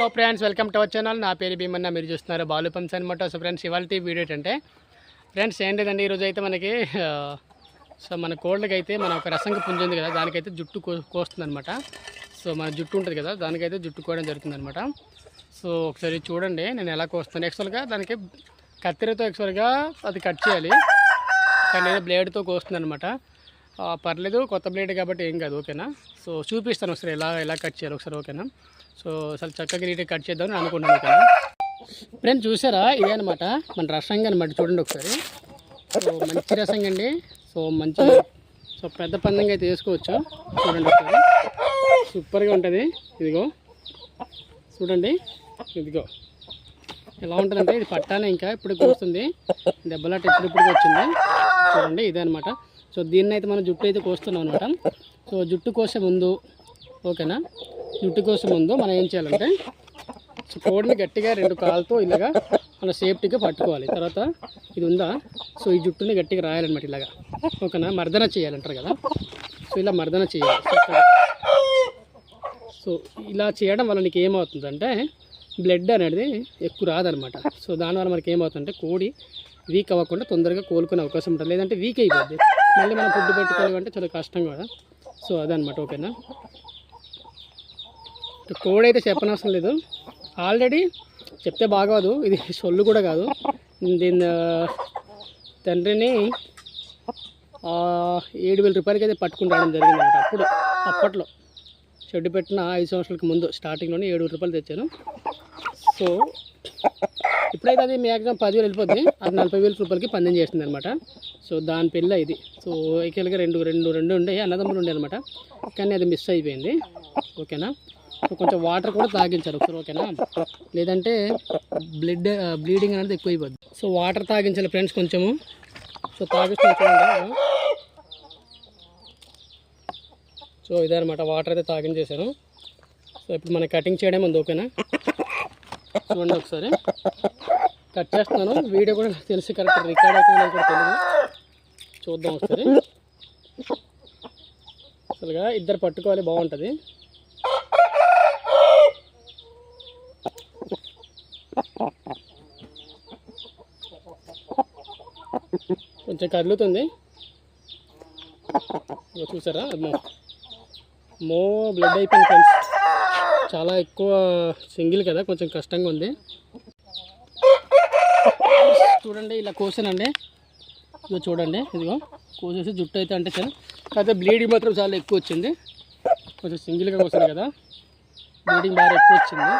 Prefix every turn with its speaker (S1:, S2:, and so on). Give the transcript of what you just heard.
S1: Hello friends welcome to our channel. నా పేరు భీమన్న మీరు చూస్తున్నారు బాలు పంప్స్ అనమాట సో ఫ్రెండ్స్ ఇవాళ వీడియో ఏంటంటే ఫ్రెండ్స్ ఏం లేదండి ఈరోజు అయితే మనకి సో మన కోళ్ళకి అయితే మన ఒక రసంగా పుంజ ఉంది కదా దానికైతే జుట్టు కో కోస్తుంది అనమాట సో మన జుట్టు ఉంటుంది కదా దానికైతే జుట్టు కోయడం జరుగుతుంది అనమాట సో ఒకసారి చూడండి నేను ఎలా కోస్తాను. యాక్చువల్గా దానికి కత్తిరతో యాక్చువల్గా అది కట్ చేయాలి. కానీ నేను బ్లేడ్తో కోస్తుంది అనమాట పర్లేదు కొత్త బ్లేడ్ కాబట్టి ఏం కాదు ఓకేనా? సో చూపిస్తాను ఒకసారి ఎలా ఎలా కట్ చేయాలి ఒకసారి ఓకేనా? సో అసలు చక్కగా నీట్గా కట్ చేద్దామని అనుకున్నాను ఓకేనా? ఫ్రెండ్స్ చూసారా? ఇదే అనమాట మన రసంగా అనమాట చూడండి ఒకసారి. సో మంచి రసంగా అండి. సో మంచి సో పెద్ద పందంగా అయితే వేసుకోవచ్చు. చూడండి ఒకసారి. సూపర్గా ఉంటుంది. ఇదిగో. చూడండి. ఇదిగో. ఎలా ఉంటుందంటే ఇది పట్టానే ఇంకా ఇప్పుడు వస్తుంది. దెబ్బలాట ఇప్పుడు ఇప్పుడు వచ్చింది. చూడండి ఇదే అనమాట సో దీన్ని అయితే మనం జుట్టు అయితే కోస్తున్నాం అనమాట సో జుట్టు కోసే ముందు ఓకేనా? జుట్టు కోసే ముందు మనం ఏం చేయాలంటే సో కోడిని గట్టిగా రెండు కాళ్ళతో ఇలాగా మన సేఫ్టీగా పట్టుకోవాలి. తర్వాత ఇది ఉందా? సో ఈ జుట్టుని గట్టిగా రాయాలన్నమాట ఇలాగా. ఓకేనా? మర్దన చేయాలంటారు కదా? సో ఇలా మర్దన చేయాలి. సో ఇలా చేయడం వల్ల నీకు ఏమవుతుందంటే బ్లడ్ అనేది ఎక్కువ రాదనమాట. సో దానివల్ల మనకి ఏమవుతుందంటే కోడి వీక్ అవ్వకుండా తొందరగా కోలుకునే అవకాశం ఉంటుంది. లేదంటే వీక్ అయిపోద్ది. మళ్ళీ మనం ఫుడ్ పెట్టుకోవాలి అంటే చాలా కష్టం కదా. సో అదనమాట. ఓకేనా? కోడి అయితే చెప్పనవసరం లేదు. ఆల్రెడీ చెప్తే బాగోదు. ఇది సొల్లు కూడా కాదు. దీని తండ్రిని ఏడు వేల రూపాయలకి అయితే పట్టుకుని రావడం జరిగింది అప్పుడు అప్పట్లో. షెడ్ పెట్టిన ఐదు సంవత్సరాలకు ముందు స్టార్టింగ్లోనే ఏడు రూపాయలు తెచ్చాను. సో ఇప్పుడైతే అది మ్యాక్సిమం పదివేలు వెళ్ళిపోద్ది. అది నలభై వేల రూపాయలకి పందెం చేస్తుంది అనమాట సో దాని పిల్ల ఇది. సో ఏకలుగా రెండు రెండు రెండు ఉండే అన్నదమ్ములు ఉండే అనమాట. కానీ అది మిస్ అయిపోయింది. ఓకేనా? సో కొంచెం వాటర్ కూడా తాగించారు ఒకసారి ఓకేనా? లేదంటే బ్లడ్ బ్లీడింగ్ అనేది ఎక్కువ అయిపోద్ది సో వాటర్ తాగించాలి ఫ్రెండ్స్ కొంచెము. సో తాగిస్తూ చూడండి సో ఇదే అనమాట వాటర్ అయితే తాగించేసాను సో ఇప్పుడు మనం కటింగ్ చేయడం ఉంది ఓకేనా? చూడండి ఒకసారి. కట్ చేస్తున్నాను. వీడియో కూడా నాకు తెలిసి కరెక్ట్ రికార్డ్ అవుతుంది కూడా తెలియదు చూద్దాం ఒకసారి. అసలుగా ఇద్దరు పట్టుకోవాలి బాగుంటుంది. కొంచెం కదులుతుంది. చూసారా? అమ్మో. మో బ్లడ్ అయిపోయింది ఫ్రెండ్స్. చాలా ఎక్కువ సింగిల్ కదా కొంచెం కష్టంగా ఉంది. చూడండి ఇలా కోసానండి. ఇదిగో చూడండి ఇదిగో కోసేసి జుట్టు అయితే అంటే చాలా. కాకపోతే బ్లీడింగ్ మాత్రం చాలా ఎక్కువ వచ్చింది. కొంచెం సింగిల్గా కోసాను కదా. బ్లీడింగ్ బాగా ఎక్కువ వచ్చింది.